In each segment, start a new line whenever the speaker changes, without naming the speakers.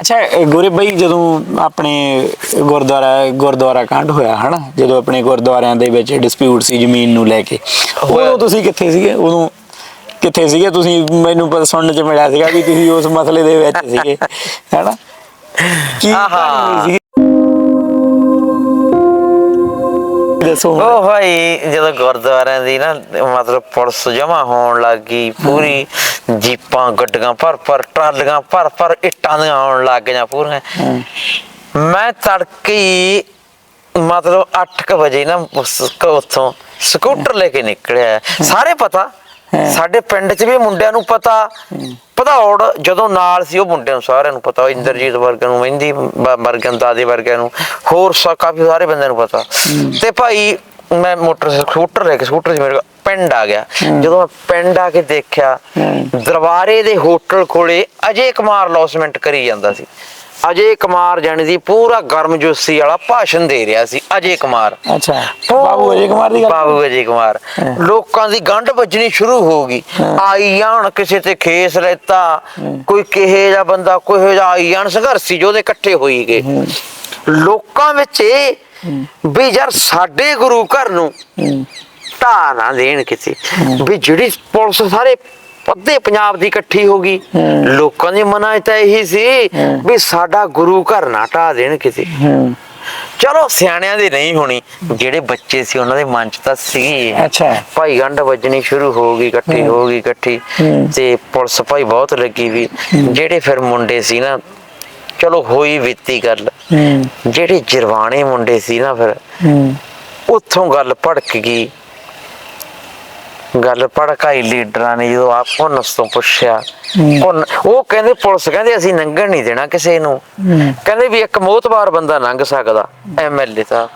ਅੱਛਾ ਗੁਰੇ ਬਈ ਜਦੋਂ ਆਪਣੇ ਗੁਰਦੁਆਰਾ ਗੁਰਦੁਆਰਾ ਕਾਂਡ ਹੋਇਆ ਹਨਾ? ਜਦੋਂ ਆਪਣੇ ਗੁਰਦੁਆਰਿਆਂ ਦੇ ਵਿੱਚ ਡਿਸਪਿਊਟ ਸੀ ਜ਼ਮੀਨ ਨੂੰ ਲੈ ਕੇ। ਉਦੋਂ ਤੁਸੀਂ ਕਿੱਥੇ ਸੀਗੇ? ਉਦੋਂ ਕਿੱਥੇ ਸੀਗੇ? ਤੁਸੀਂ ਮੈਨੂੰ ਪਤਾ ਸੁਣਨ ਚ ਮਿਲਿਆ ਸੀਗਾ ਵੀ ਤੁਸੀਂ ਉਸ ਮਸਲੇ ਦੇ ਵਿੱਚ ਸੀਗੇ ਹਨਾ? ਕੀ। ਕਹਾਣੀ ਸੀਗੀ? ਦੱਸੋ
ਉਹ ਭਾਈ ਜਦੋਂ ਗੁਰਦੁਆਰਿਆਂ ਦੀ ਨਾ ਮਤਲਬ ਪੁਲਿਸ ਜਮਾ ਹੋਣ ਲੱਗ ਪੂਰੀ ਜੀਪਾਂ ਗੱਡੀਆਂ ਭਰ ਭਰ ਟਰਾਲੀਆਂ ਭਰ ਭਰ ਇੱਟਾਂ ਦੀਆਂ ਆਉਣ ਲੱਗ ਗਈਆਂ ਪੂਰੀਆਂ। ਮੈਂ ਤੜਕੇ ਮਤਲਬ 8:00 ਵਜੇ ਨਾ ਉਸ- ਉੱਥੋਂ ਸਕੂਟਰ ਲੈ ਕੇ ਨਿਕਲਿਆ। ਸਾਰੇ ਪਤਾ ਸਾਡੇ ਪਿੰਡ 'ਚ ਵੀ ਮੁੰਡਿਆਂ ਨੂੰ ਪਤਾ ਭਦੌੜ ਜਦੋਂ ਨਾਲ ਸੀ ਉਹ ਮੁੰਡਿਆਂ ਨੂੰ ਸਾਰਿਆਂ ਨੂੰ ਪਤਾ ਇੰਦਰਜੀਤ ਵਰਗਿਆਂ ਨੂੰ ਮਹਿੰਦੀ ਵਰਗਿਆਂ ਦਾਦੇ ਵਰਗਿਆਂ ਨੂੰ ਹੋਰ ਸਾ ਕਾਫੀ ਸਾਰੇ ਬੰਦਿਆਂ ਨੂੰ ਪਤਾ। ਤੇ ਭਾਈ ਮੈਂ ਮੋਟਰ ਸਕੂਟਰ ਲੈ ਕੇ ਸਕੂਟਰ 'ਚ ਮੇਰੇ ਕੋਲ ਪਿੰਡ ਆ ਗਿਆ। ਜਦੋਂ ਮੈਂ ਪਿੰਡ ਆ ਕੇ ਦੇਖਿਆ ਦਰਬਾਰੇ ਦੇ ਹੋਟਲ ਕੋਲੇ ਅਜੇ ਕੁਮਾਰ ਲੌਸਮੈਂਟ ਕਰੀ ਜਾਂਦਾ ਸੀ। ਅਜੇ ਕੁਮਾਰ ਜਾਣੀ ਦੀ ਪੂਰਾ ਗਰਮਜੋਸ਼ੀ ਵਾਲਾ ਭਾਸ਼ਣ ਦੇ ਰਿਹਾ ਸੀ ਅਜੇ ਕੁਮਾਰ।
ਅੱਛਾ ਬਾਬੂ ਅਜੇ ਕੁਮਾਰ ਦੀ ਗੱਲ
ਬਾਬੂ ਅਜੇ ਕੁਮਾਰ। ਲੋਕਾਂ ਦੀ ਗੰਢ ਵੱਜਣੀ ਸ਼ੁਰੂ ਹੋ ਗਈ। ਆਈ ਜਾਣ ਕਿਸੇ ਤੇ ਖੇਸ ਲੈਤਾ ਕੋਈ ਕਿਹੇ ਜਾਂ ਬੰਦਾ ਕੋਈ ਜਾਂ ਆਈ ਜਾਣ ਸੰਘਰਸ਼ੀ ਜੋ ਦੇ ਇਕੱਠੇ ਹੋਈ ਗਏ। ਲੋਕਾਂ ਵਿੱਚ ਇਹ ਵੀ ਯਾਰ ਸਾਡੇ ਗੁਰੂ ਘਰ ਨੂੰ ਢਾਹ ਨਾ ਦੇਣ ਕਿਤੇ। ਵੀ ਜਿਹੜੀ ਪੁਲਿਸ ਸਾਰੇ ਅੱਧੇ ਪੰਜਾਬ ਦੀ ਇਕੱਠੀ ਹੋ ਗਈ। ਲੋਕਾਂ ਦੇ ਮਨਾਂ 'ਚ ਤਾਂ ਇਹੀ ਸੀ ਵੀ ਸਾਡਾ ਗੁਰੂ ਘਰ ਨਾ ਢਾਹ ਦੇਣ ਕਿਤੇ। ਚਲੋ ਸਿਆਣਿਆਂ ਦੇ ਨਹੀਂ ਹੋਣੀ ਜਿਹੜੇ ਬੱਚੇ ਸੀ ਉਹਨਾਂ ਦੇ ਮਨ 'ਚ ਤਾਂ ਸੀਗੀ।
ਅੱਛਾ।
ਭਾਈ ਗੰਢ ਵੱਜਣੀ ਸ਼ੁਰੂ ਹੋ ਗਈ ਇਕੱਠੀ ਹੋ ਗਈ ਇਕੱਠੀ। ਤੇ ਪੁਲਿਸ ਭਾਈ ਬਹੁਤ ਲੱਗੀ ਵੀ ਜਿਹੜੇ ਫਿਰ ਮੁੰਡੇ ਸੀ ਨਾ ਚਲੋ ਹੋਈ ਬੀਤੀ ਗੱਲ। ਜਿਹੜੇ ਜਰਵਾਣੇ ਮੁੰਡੇ ਸੀ ਨਾ ਫਿਰ ਉੱਥੋਂ ਗੱਲ ਭੜਕ ਗਈ। ਗੱਲ ਭੜਕਾਈ ਲੀਡਰਾਂ ਨੇ ਜਦੋਂ ਆਪ ਪੁਨਸ ਤੋਂ ਪੁੱਛਿਆ। ਉਹ ਕਹਿੰਦੇ ਪੁਲਿਸ ਕਹਿੰਦੇ ਅਸੀਂ ਲੰਘਣ ਨਹੀਂ ਦੇਣਾ ਕਿਸੇ ਨੂੰ। ਕਹਿੰਦੇ ਵੀ ਇੱਕ ਮੋਤਬਾਰ ਬੰਦਾ ਲੰਘ ਸਕਦਾ ਐਮਐਲਏ ਤਾਂ।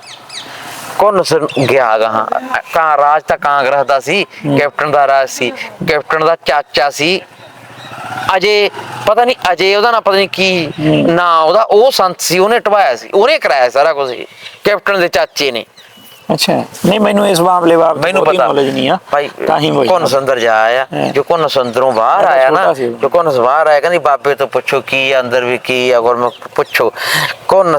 ਕੋਨਸ ਗਿਆ ਗਾ ਕਾਂ ਰਾਜ ਤਾਂ ਕਾਂਗਰਸ ਦਾ ਸੀ ਕੈਪਟਨ ਦਾ ਰਾਜ ਸੀ ਕੈਪਟਨ ਦਾ ਚਾਚਾ ਸੀ। ਅਜੇ ਪਤਾ ਨਹੀਂ ਅਜੇ ਉਹਦਾ ਨਾ ਪਤਾ ਨਹੀਂ ਕੀ ਨਾ ਉਹਦਾ ਉਹ ਸੰਤ ਸੀ ਉਹਨੇ ਟਵਾਇਆ ਸੀ ਉਹਨੇ ਕਰਾਇਆ ਸਾਰਾ ਕੁਝ ਕੈਪਟਨ ਦੇ ਚਾਚੇ ਨੇ।
ਅੱਛਾ। ਨਹੀਂ ਮੈਨੂੰ ਇਸ ਮਾਮਲੇ ਬਾਰੇ
ਮੈਨੂੰ ਪਤਾ।
ਨੌਲੇਜ ਨਹੀਂ ਆ।
ਭਾਈ
ਤਾਂ ਹੀ ਹੋਈ।
ਕੋਨ ਸੰਦਰ ਜਾ ਆਇਆ। ਜੋ ਕੋਨ ਸੰਦਰੋਂ ਬਾਹਰ ਆਇਆ ਨਾ। ਜੋ ਕੋਨ ਬਾਹਰ ਆਇਆ ਕਹਿੰਦੀ ਬਾਬੇ ਤੋਂ ਪੁੱਛੋ ਕੀ ਆ ਅੰਦਰ ਵੀ ਕੀ ਆ? ਗੁਰਮੁਖ ਪੁੱਛੋ ਕੋਨ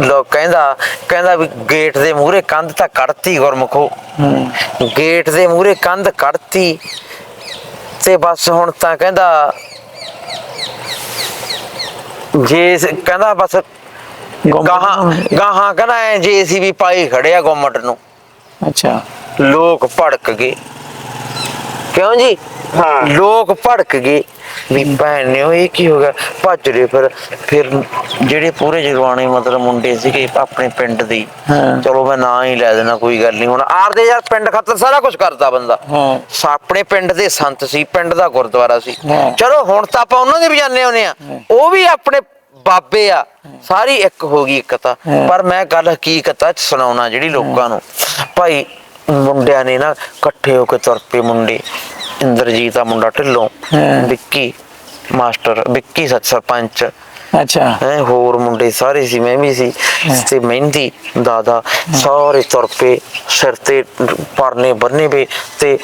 ਲੋਕ ਕਹਿੰਦਾ ਕਹਿੰਦਾ ਵੀ ਗੇਟ ਦੇ ਮੂਹਰੇ ਕੰਧ ਤਾਂ ਕੱਢਤੀ ਗੁਰਮੁਖੋ। ਗੇਟ ਦੇ ਮੂਹਰੇ ਕੰਧ ਕੱਢਤੀ ਤੇ ਬਸ ਹੁਣ ਤਾਂ ਕਹਿੰਦਾ ਜੇ ਕਹਿੰਦਾ ਬਸ ਗਾਹਾਂ ਗਾਹਾਂ ਕਹਿੰਦਾ ਐ ਜੇਸੀਬੀ ਪਾਈ ਖੜਿਆ ਗਵਰਨਮੈਂਟ ਨੂੰ।
ਅੱਛਾ।
ਲੋਕ ਭੜਕ ਗਏ। ਕਿਉਂ ਜੀ?
ਹਾਂ।
ਲੋਕ ਭੜਕ ਗਏ। ਵੀ ਭੈਣ ਨੇ ਉਹ ਇਹ ਕੀ ਹੋ ਗਿਆ? ਭੱਜ ਰਹੇ ਫਿਰ ਫਿਰ ਜਿਹੜੇ ਪੂਰੇ ਜਗਵਾਣੇ ਮਤਲਬ ਮੁੰਡੇ ਸੀਗੇ ਆਪਣੇ ਪਿੰਡ ਦੇ ਹੀ।
ਹਾਂ।
ਚਲੋ ਮੈਂ ਨਾਂ ਹੀ ਲੈ ਦੇਣਾ ਕੋਈ ਗੱਲ ਨਹੀਂ। ਹੁਣ ਆਪਦੇ ਯਾਰ ਪਿੰਡ ਖਾਤਰ ਸਾਰਾ ਕੁਝ ਕਰਦਾ ਬੰਦਾ।
ਹਾਂ।
ਸਾ- ਆਪਣੇ ਪਿੰਡ ਦੇ ਸੰਤ ਸੀ ਪਿੰਡ ਦਾ ਗੁਰਦੁਆਰਾ ਸੀ।
ਹਾਂ।
ਚਲੋ ਹੁਣ ਤਾਂ ਆਪਾਂ ਉਹਨਾਂ ਦੇ ਵੀ ਜਾਂਦੇ ਹੁੰਦੇ ਆ ਉਹ ਵੀ ਆਪਣੇ ਬਾਬੇ ਆ। ਸਾਰੀ ਇੱਕ ਹੋ ਗਈ ਇੱਕ ਤਾਂ। ਪਰ ਮੈਂ ਗੱਲ ਹਕੀਕਤ ਆ ਸੁਣਾਉਣਾ ਜਿਹੜੀ ਲੋਕਾਂ ਨੂੰ। ਭਾਈ ਮੁੰਡਿਆਂ ਨੇ ਨਾ ਇਕੱਠੇ ਹੋ ਕੇ ਤੁਰ ਪਏ ਮੁੰਡੇ। ਇੰਦਰਜੀਤ ਦਾ ਮੁੰਡਾ ਢਿੱਲੋਂ। ਵਿੱਕੀ ਮਾਸਟਰ ਵਿੱਕੀ ਸੱਚ ਸਰਪੰਚ
ਅੱਛਾ।
ਹੈ ਹੋਰ ਮੁੰਡੇ ਸਾਰੇ ਸੀ ਮੈਂ ਵੀ ਸੀ। ਤੇ ਮਹਿੰਦੀ ਦਾਦਾ ਸਾਰੇ ਤੁਰ ਪਏ ਸਿਰ ਤੇ ਪਰਨੇ ਬੰਨੇ ਵੇ ਤੇ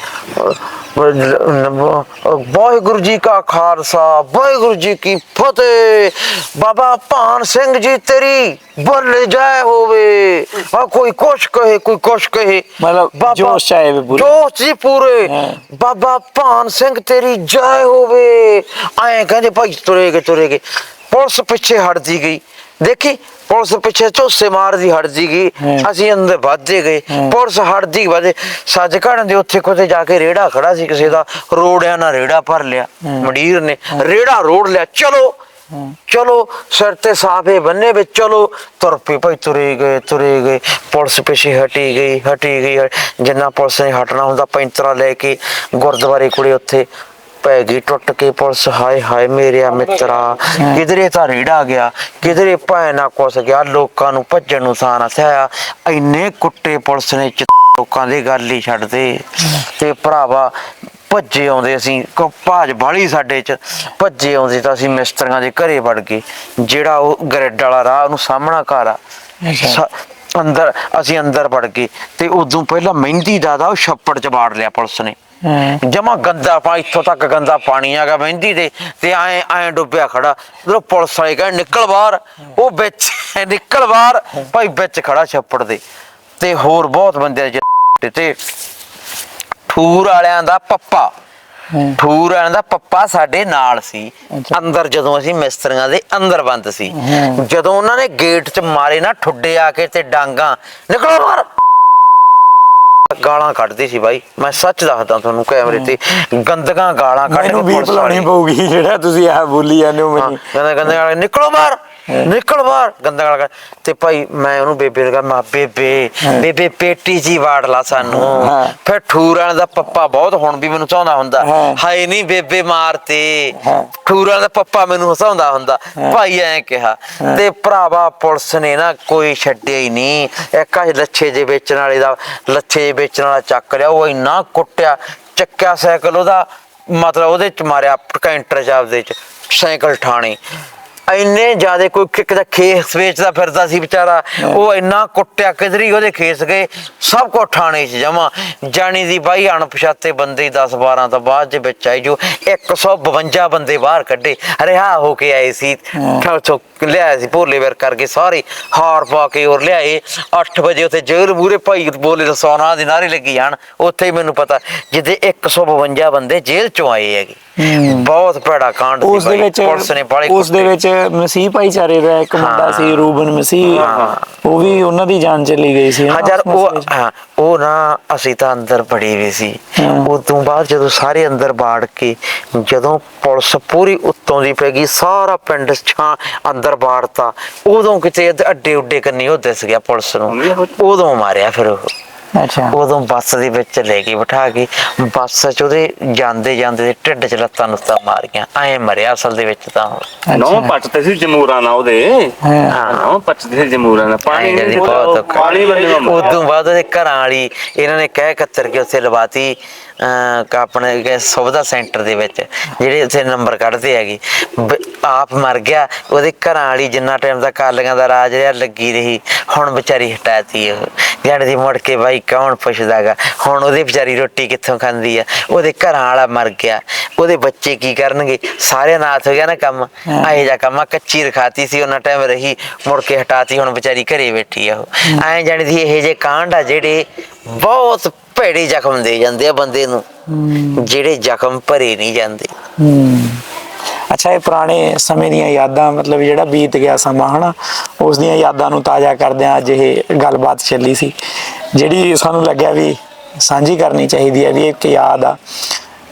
ਵਾਹਿਗੁਰੂ ਜੀ ਕਾ ਖਾਲਸਾ ਵਾਹਿਗੁਰੂ ਜੀ ਕੀ ਫਤਿਹ। ਬਾਬਾ ਭਾਨ ਸਿੰਘ ਜੀ ਤੇਰੀ ਬੋਲੇ ਜਾਏ ਹੋਵੇ। ਆ ਕੋਈ ਕੁਛ ਕਹੇ ਕੋਈ ਕੁਛ ਕਹੇ।
ਮਤਲਬ ਜੋਸ਼ 'ਚ ਆਏ ਵੇ ਪੂਰੇ।
ਜੋਸ਼ ਜੀ ਪੂਰੇ। ਬਾਬਾ ਭਾਨ ਸਿੰਘ ਤੇਰੀ ਜੈ ਹੋਵੇ। ਐਂ ਕਹਿੰਦੇ ਭਾਈ ਤੁਰੇ ਗਏ ਤੁਰੇ ਗਏ। ਪੁਲਿਸ ਪਿੱਛੇ ਹਟਦੀ ਗਈ। ਦੇਖੀ ਪੁਲਿਸ ਪਿੱਛੇ ਝੋਸੇ ਮਾਰਦੀ ਹਟਦੀ ਗਈ। ਅਸੀਂ ਅੰਦਰ ਵੱਧਦੇ ਗਏ। ਪੁਲਿਸ ਹਟਦੀ ਵਧੇ ਸੱਜ ਘੜਨ ਦੇ ਉੱਥੇ ਕੋਤੇ ਜਾ ਕੇ ਰੇੜਾ ਖੜਾ ਸੀ ਕਿਸੇ ਦਾ। ਰੋੜਿਆਂ ਨਾਲ ਰੇੜਾ ਭਰ ਲਿਆ। ਮੰਡੀਰ ਨੇ ਰੇੜਾ ਰੋੜ ਲਿਆ। ਚਲੋ। ਚਲੋ ਸਿਰ ਤੇ ਸਾਫੇ ਬੰਨੇ ਵਿੱਚ ਚਲੋ। ਤੁਰ ਪਏ ਭਾਈ ਤੁਰੇ ਗਏ ਤੁਰੇ ਗਏ। ਪੁਲਿਸ ਪਿੱਛੇ ਹਟੀ ਗਈ ਹਟੀ ਗਈ। ਜਿੰਨਾ ਪੁਲਿਸ ਨੇ ਹਟਣਾ ਹੁੰਦਾ ਪੈਂਤਰਾ ਲੈ ਕੇ ਗੁਰਦੁਆਰੇ ਕੋਲੇ ਉੱਥੇ ਪੈ ਗਈ ਟੁੱਟ ਕੇ ਪੁਲਿਸ ਹਾਏ ਹਾਏ ਮੇਰਿਆ ਮਿੱਤਰਾ। ਕਿਧਰੇ ਤਾਂ ਰੇੜਾ ਗਿਆ ਕਿਧਰੇ ਭੈ ਨਾ ਕੁਸ ਗਿਆ ਲੋਕਾਂ ਨੂੰ ਭੱਜਣ ਨੂੰ ਸਾਨ ਥਿਆ ਇੰਨੇ ਕੁੱਟੇ ਪੁਲਿਸ ਨੇ ਚ- ਲੋਕਾਂ ਦੇ ਗੱਲ ਹੀ ਛੱਡਦੇ ਤੇ ਭਰਾਵਾ ਭੱਜੇ ਆਉਂਦੇ ਅਸੀਂ ਕੋ ਭਾਜ ਬਾਲੀ ਸਾਡੇ ਚ। ਭੱਜੇ ਆਉਂਦੇ ਤਾਂ ਅਸੀਂ ਮਿਸਤਰੀਆਂ ਦੇ ਘਰੇ ਵੜ ਗਏ। ਜਿਹੜਾ ਉਹ ਗ੍ਰਿਡ ਵਾਲਾ ਰਾਹ ਉਹਨੂੰ ਸਾਹਮਣਾ ਘਰ ਆ।
ਅੱਛਾ।
ਸਾ- ਅੰਦਰ ਅਸੀਂ ਅੰਦਰ ਵੜ ਗਏ ਤੇ ਉਦੋਂ ਪਹਿਲਾਂ ਮਹਿੰਦੀ ਦਾ ਉਹ ਛੱਪੜ ਚ ਬਾੜ ਲਿਆ ਪੁਲਿਸ ਨੇ। ਜਮਾ ਗੰਦਾ ਪਾਣੀ ਇੱਥੋਂ ਤੱਕ ਗੰਦਾ ਪਾਣੀ ਆਗਾ ਮਹਿੰਦੀ ਦੇ ਤੇ ਐ ਐ ਡੁੱਬਿਆ ਖੜਾ। ਉਧਰੋਂ ਪੁਲਿਸ ਵਾਲੇ ਕਹਿੰਦੇ ਨਿਕਲ ਬਾਹਰ। ਉਹ ਵਿੱਚ ਨਿਕਲ ਬਾਹਰ। ਭਾਈ ਵਿੱਚ ਖੜਾ ਛੱਪੜ ਦੇ। ਤੇ ਹੋਰ ਬਹੁਤ ਬੰਦੇ ਤੇ ਠੂਰ ਵਾਲਿਆਂ ਦਾ ਪੱਪਾ। ਠੂਰ ਵਾਲਿਆਂ ਦਾ ਪੱਪਾ ਸਾਡੇ ਨਾਲ ਸੀ। ਅੰਦਰ ਜਦੋਂ ਅਸੀਂ ਮਿਸਤਰੀਆਂ ਦੇ ਅੰਦਰ ਬੰਦ ਸੀ। ਜਦੋਂ ਉਹਨਾਂ ਨੇ ਗੇਟ 'ਚ ਮਾਰੇ ਨਾ ਠੁੱਡੇ ਆ ਕੇ ਤੇ ਡਾਂਗਾ ਨਿਕਲੋ ਬਾਹਰ। ਗਾਲਾਂ ਕੱਢਦੇ ਸੀ ਬਾਈ। ਮੈਂ ਸੱਚ ਦੱਸਦਾ ਤੁਹਾਨੂੰ ਕੈਮਰੇ ਤੇ ਗੰਦਗਾਂ ਗਾਲਾਂ ਕੱਢ ਕੇ ਪੁਲਿਸ ਵਾਲੇ।
ਪਊਗੀ ਜਿਹੜਾ ਤੁਸੀਂ ਆਹ ਬੋਲੀ ਜਾਂਦੇ ਹੋ ਮੈਨੂੰ।
ਕਹਿੰਦਾ ਨਿਕਲੋ ਬਾਹਰ। ਨਿਕਲ ਬਾਹਰ। ਗੰਦਾ ਗਾਲਾਂ ਤੇ ਭਾਈ ਮੈਂ ਉਹਨੂੰ ਬੇਬੇ ਨੂੰ ਕਿਹਾ ਮਾ ਬੇਬੇ। ਬੇਬੇ ਪੇਟੀ ਜੀ ਵਾੜ ਲਾ ਸਾਨੂੰ। ਫਿਰ ਠੂਰਾਂ ਦਾ ਪੱਪਾ ਬਹੁਤ ਹੁਣ ਵੀ ਮੈਨੂੰ ਚਾਹੁੰਦਾ ਹੁੰਦਾ। ਹਾਏ ਨਹੀਂ ਬੇਬੇ ਮਾਰਤੇ। ਠੂਰਾਂ ਦਾ ਪੱਪਾ ਮੈਨੂੰ ਹਸਾਉਂਦਾ ਹੁੰਦਾ। ਭਾਈ ਐਂ ਕਿਹਾ। ਤੇ ਭਰਾਵਾ ਪੁਲਿਸ ਨੇ ਨਾ ਕੋਈ ਛੱਡਿਆ ਹੀ ਨਹੀਂ ਇੱਕ ਆ ਲੱਛੇ ਜੇ ਵੇਚਣ ਵਾਲੇ ਦਾ ਲੱਛੇ ਜੇ ਵੇਚਣ ਵਾਲਾ ਚੱਕ ਲਿਆ। ਉਹ ਇੰਨਾ ਕੁੱਟਿਆ। ਚੱਕਿਆ ਸਾਈਕਲ ਉਹਦਾ। ਮਤਲਬ ਉਹਦੇ ਚ ਮਾਰਿਆ। ਕੈਂਟਰ ਚ ਆਪਦੇ ਚ। ਸਾਈਕਲ ਠਾਣੇ। ਇੰਨੇ ਜਿਆਦੇ ਕੋਈ ਕਿੱਕ ਦਾ ਖੇਸ ਵੇਚਦਾ ਫਿਰਦਾ ਸੀ ਵਿਚਾਰਾ ਉਹ ਇੰਨਾ ਕੁੱਟਿਆ ਕਿਧਰੀ ਉਹਦੇ ਖੇਸ ਗਏ ਸਭ ਕੋ ਠਾਣੇ ਚ ਜਮਾ। ਜਾਣੀ ਦੀ ਬਾਈ ਅਣਪਛਾਤੇ ਬੰਦੇ ਹੀ 10 12 ਤੋਂ ਬਾਅਦ ਦੇ ਵਿੱਚ ਆਈ ਜੋ 152 ਬੰਦੇ ਬਾਹਰ ਕੱਢੇ ਰਿਹਾ ਹੋ ਕੇ ਆਏ ਸੀ ਚੋ ਲਿਆਏ ਸੀ ਭੋਲੇ ਵਰ ਕਰਕੇ ਸਾਰੇ ਹਾਰ ਪਾ ਕੇ ਔਰ ਲਿਆਏ। 8 ਵਜੇ ਉੱਥੇ ਜੇਲ੍ਹ ਮੂਰੇ ਭਾਈ ਬੋਲੇ ਦਾ ਸੋਨਾ ਦੇ ਨਾਰੇ ਲੱਗੀ ਜਾਣ ਉੱਥੇ ਹੀ ਮੈਨੂੰ ਪਤਾ ਜਿੱਦੇ 152 ਬੰਦੇ ਜੇਲ੍ਹ ਚੋਂ ਆਏ ਹੈਗੇ। ਬਹੁਤ ਭੈੜਾ ਕਾਂਡ
ਉਸ ਦੇ। ਵਿੱਚ
ਪੁਲਿਸ ਨੇ ਬਾਲੇ
ਉਸ ਦੇ ਵਿੱਚ ਮਸੀਹ ਭਾਈਚਾਰੇ ਦਾ ਇੱਕ ਮੁੰਡਾ ਸੀ ਰੂਬਨ ਮਸੀਹ। ਉਹ ਵੀ ਉਹਨਾਂ ਦੀ ਜਾਨ ਚਲੀ ਗਈ ਸੀ
ਹਾਂ ਯਾਰ ਉਹ। ਹਾਂ ਉਹ ਨਾ ਅਸੀਂ ਤਾਂ ਅੰਦਰ ਬੜੇ ਵੀ ਸੀ। ਉਸ ਤੋਂ ਬਾਅਦ ਜਦੋਂ ਸਾਰੇ ਅੰਦਰ ਬਾੜ ਕੇ ਜਦੋਂ ਪੁਲਿਸ ਪੂਰੀ ਉੱਤੋਂ ਦੀ ਪੈ ਗਈ ਸਾਰਾ ਪਿੰਡ ਛਾਂ ਅੰਦਰ ਬਾੜਤਾ। ਉਦੋਂ ਕਿਤੇ ਅੱਡੇ ਉੱਡੇ ਕੰਨੀ ਉਹ ਦਿਸ ਗਿਆ ਪੁਲਿਸ ਨੂੰ। ਉਦੋਂ ਮਾਰਿਆ ਫਿਰ ਉਹ।
ਅੱਛਾ।
ਉਦੋਂ ਬੱਸ ਦੇ ਵਿੱਚ ਲੈ ਕੇ ਬਿਠਾ ਕੇ ਬੱਸ ਚ ਉਹਦੇ ਜਾਂਦੇ ਜਾਂਦੇ ਦੇ ਢਿੱਡ ਚ ਲੱਤਾਂ ਨੁੱਤਾਂ ਮਾਰੀਆਂ। ਐ ਮਰਿਆ ਅਸਲ ਦੇ ਵਿੱਚ ਤਾਂ।
ਨੌ। ਪੱਟਦੇ ਸੀ ਜਮੂਰਾਂ ਨਾਲ ਉਹਦੇ।
ਹਾਂ।
ਹਾਂ
ਨੌ ਪੱਟਦੇ ਸੀ ਜਮੂਰਾਂ ਨਾਲ। ਪਾਣੀ ਨਹੀਂ
ਬਹੁਤ।
ਪਾਣੀ ਬੰਦੇ
ਉਦੋਂ ਬਾਅਦ ਉਹਦੇ ਘਰਾਂ ਵਾਲੀ ਇਹਨਾਂ ਨੇ ਕਹਿ ਕੱਤਰ ਕੇ ਉੱਥੇ ਲਵਾਤੀ ਆਪਣੇ ਕਿ ਸੁਵਿਧਾ ਸੈਂਟਰ ਦੇ ਵਿੱਚ ਜਿਹੜੇ ਉੱਥੇ ਨੰਬਰ ਕੱਢਦੇ ਹੈਗੇ। ਆਪ ਮਰ ਗਿਆ ਉਹਦੇ ਘਰਾਂ ਵਾਲੀ ਜਿੰਨਾ ਟਾਈਮ ਦਾ ਕਾਲੀਆਂ ਦਾ ਰਾਜ ਰਿਹਾ ਲੱਗੀ ਰਹੀ। ਹੁਣ ਵਿਚਾਰੀ ਹਟਾਤੀ ਉਹ। ਜੜ ਦੀ ਮੁੜ ਕੇ ਬਾਈ ਕੌਣ ਪੁੱਛਦਾਗਾ ਹੁਣ ਉਹਦੀ ਵਿਚਾਰੀ ਰੋਟੀ ਕਿੱਥੋਂ ਖਾਂਦੀ ਆ? ਉਹਦੇ ਘਰਾਂ ਵਾਲਾ ਮਰ ਗਿਆ। ਉਹਦੇ ਬੱਚੇ ਕੀ ਕਰਨਗੇ? ਸਾਰੇ ਨਾਥ ਹੋ ਗਿਆ ਨਾ ਕੰਮ। ਆਏ ਜਾ ਕੰਮ ਕੱਚੀ ਰਖਾਤੀ ਸੀ ਉਹਨਾਂ ਟਾਈਮ ਰਹੀ ਮੁੜ ਕੇ ਹਟਾਤੀ ਹੁਣ ਵਿਚਾਰੀ ਘਰੇ ਬੈਠੀ ਆ ਉਹ। ਐਂ ਜਾਣੀ ਦੀ ਇਹ ਜੇ ਕਾਂਡ ਆ ਜਿਹੜੇ ਬਹੁਤ ਭੈੜੇ ਜ਼ਖਮ ਦੇ ਜਾਂਦੇ ਆ ਬੰਦੇ ਨੂੰ। ਜਿਹੜੇ ਜ਼ਖਮ ਭਰੇ ਨਹੀਂ ਜਾਂਦੇ।
ਹੂੰ। ਅੱਛਾ ਇਹ ਪੁਰਾਣੇ ਸਮੇਂ ਦੀਆਂ ਯਾਦਾਂ ਮਤਲਬ ਜਿਹੜਾ ਬੀਤ ਗਿਆ ਸਮਾਂ ਹਨਾ ਉਸ ਦੀਆਂ ਯਾਦਾਂ ਨੂੰ ਤਾਜ਼ਾ ਕਰਦਿਆਂ ਅੱਜ ਇਹ ਗੱਲਬਾਤ ਚੱਲੀ ਸੀ ਜਿਹੜੀ ਸਾਨੂੰ ਲੱਗਿਆ ਵੀ ਸਾਂਝੀ ਕਰਨੀ ਚਾਹੀਦੀ ਹੈ ਵੀ ਇੱਕ ਯਾਦ ਆ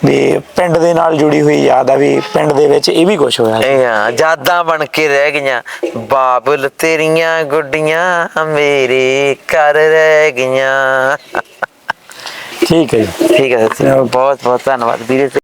ਵੀ ਪਿੰਡ ਦੇ ਨਾਲ ਜੁੜੀ ਹੋਈ ਯਾਦ ਆ ਵੀ ਪਿੰਡ ਦੇ ਵਿੱਚ ਇਹ ਵੀ ਕੁਝ ਹੋਇਆ ਸੀ।
ਆ ਯਾਦਾਂ ਬਣ ਕੇ ਰਹਿ ਗਈਆਂ ਬਾਬਲ ਤੇਰੀਆਂ ਗੁੱਡੀਆਂ ਮੇਰੇ ਘਰ ਰਹਿ ਗਈਆਂ
ਠੀਕ ਹੈ ਜੀ
ਠੀਕ ਹੈ ਸ਼੍ਰੀ। ਬਹੁਤ ਬਹੁਤ ਧੰਨਵਾਦ ਵੀਰੇ